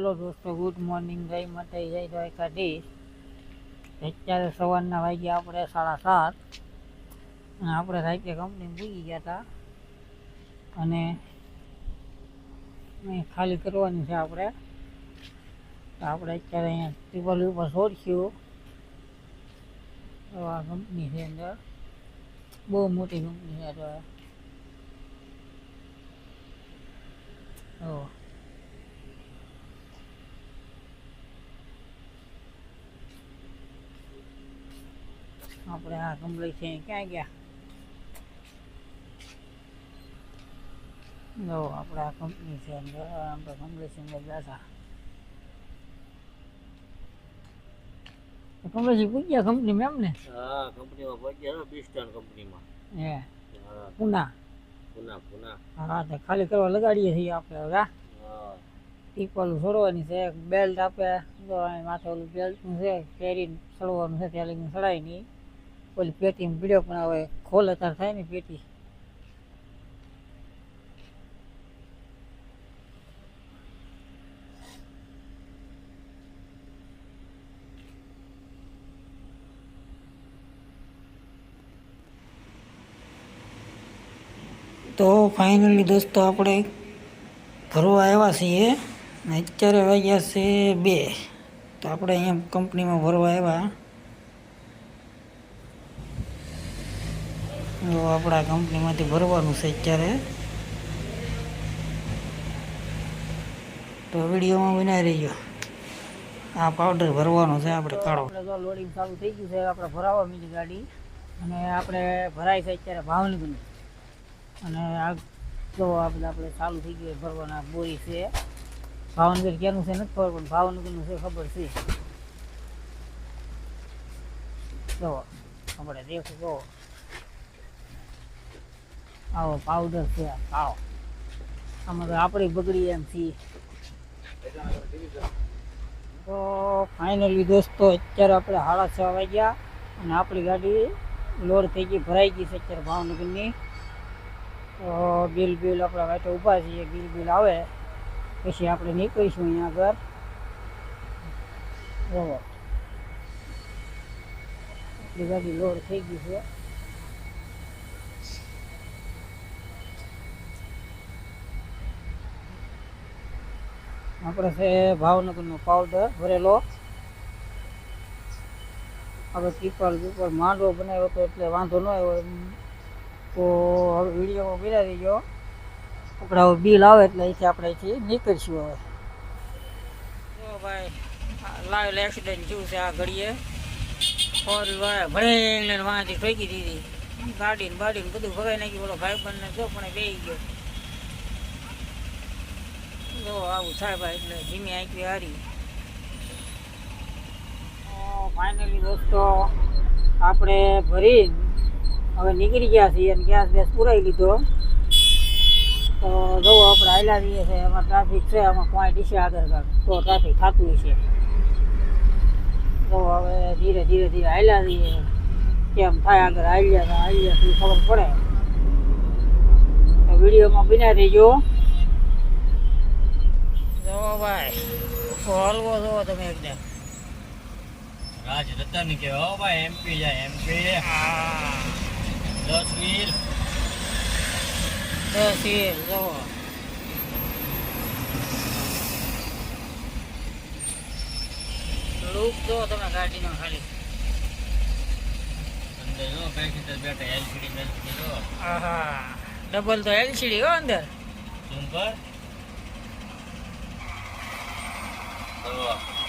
Hello દોસ્તો good morning જય માટે જય દ્વારકાધીશ. અત્યારે સવારના વાગ્યા આપણે સાડા સાત. અને આપણે સાહિત્ય કંપની પૂગી ગયા હતા અને ખાલી કરવાની છે આપણે. આપણે અત્યારે અહીંયા ટ્રિપલ ઉપર તો આ કંપની છે અંદર. બહુ મોટી કંપની છે તો આપણે આ કમળી છે ક્યાં ગયા? જો આપણે આ કંપની છે અંદર આપણે કમળી છે અંદર બેઠા પૂછ્યા કંપની મેમ ને હા કંપનીમાં પહોંચ્યા બીસ્ટન કંપનીમાં. હે પુના? પુના પુના. હા તો ખાલી કરવા લગાડીએ છીએ આપણે હવે ટીપલ છોડવાની છે બેલ્ટ આપે માથે ઓલું બેલ્ટનું છે પહેરીને ચડવાનું છે ત્યાં લઈને નહીં. ઓલી પેટીમાં પીડ્યો પણ હવે ખોલ, અત્યારે થાય ને પેટી. તો ફાઇનલી દોસ્તો આપણે ભરવા આવ્યા છીએ અત્યારે વાગ્યા છે બે. તો આપણે અહીંયા કંપનીમાં ભરવા આવ્યા. આપણા કંપનીમાંથી ભરવાનું છે અત્યારે. તો વિડીયોમાં બનાવી રહીજો. આ પાવડર ભરવાનો છે આપણે કાળો. તો લોડિંગ ચાલુ થઈ ગયું છે, આપણે ભરાવા મીની ગાડી. અને આપણે ભરાય છે અત્યારે ભાવનગરની. અને આ જો આપણે ચાલુ થઈ ગયું ભરવાના બોરી છે. ભાવનગર ક્યાંનું છે નથી ખબર, પણ ભાવનગરનું છે ખબર છે. જો, આપણે દેખો આવો પાવડર છે આવો આમાં આપણે બગડી એમ છીએ તો ફાઇનલી દોસ્તો, અત્યારે આપણે સાડા છ વાગ્યા અને આપણી ગાડી લોડ થઈ ગઈ, ભરાઈ ગઈ છે અત્યારે ભાવનગરની. તો બિલ બિલ આપણે વાટે ઊભા છીએ બિલ બિલ આવે. પછી આપણે નીકળીશું અહીંયા આગળ. બરાબર આપણી ગાડી લોડ થઈ ગઈ છે. આપણે છે ભાવનગરનો પાવડર ભરેલો. આપણે પીપળ પીપળ માંડવો બનાવ્યો હતો એટલે વાંધો ન આવ્યો તો હવે વિડીયોમાં બિરાવી દેજો. આપણે હવે બિલ આવે એટલે અહીંથી આપણે અહીંથી નીકળીશું હવે. જો ભાઈ લાવેલ એક્સિડન્ટ થયું છે આ ઘડીએ. ફોર ભરેને વાંચી ઠોકી દીધી. ગાડીને બાડીને બધું ભગાઈ નાખ્યું. બોલો ભાઈ બંને જો પણ બે ગયો જો આવું થાય ભાઈ, એટલે ધીમી આંકવી હારી. ફાઇનલી દોસ્તો, આપણે ભરી હવે નીકળી ગયા છીએ અને ગેસ ગેસ પુરાઈ લીધો. તો જો આપણે હાલ્યા રહીએ છીએ, એમાં ટ્રાફિક છે એમાં પોઈન્ટ છે આગળ તો ટ્રાફિક થતું છે. તો હવે ધીરે ધીરે ધીરે હાલ્યા રહીએ. કેમ થાય આગળ હાલ્યા હાલ્યા ખબર પડે. વિડીયોમાં બિના રહીજો. ભાઈ. હલવો જોવો તમે એકદમ. રાજ રતન કે હો ભાઈ એમપી જાય એમપી દસ વીર. દસ વીર જોવો લુક જો તમે ગાડીનો ખાલી. અંદર જો પેસેન્જર બેઠા એલસીડી મેલસીડી જો આહા. ડબલ તો એલસીડી હો અંદર. ઝૂમ કર જો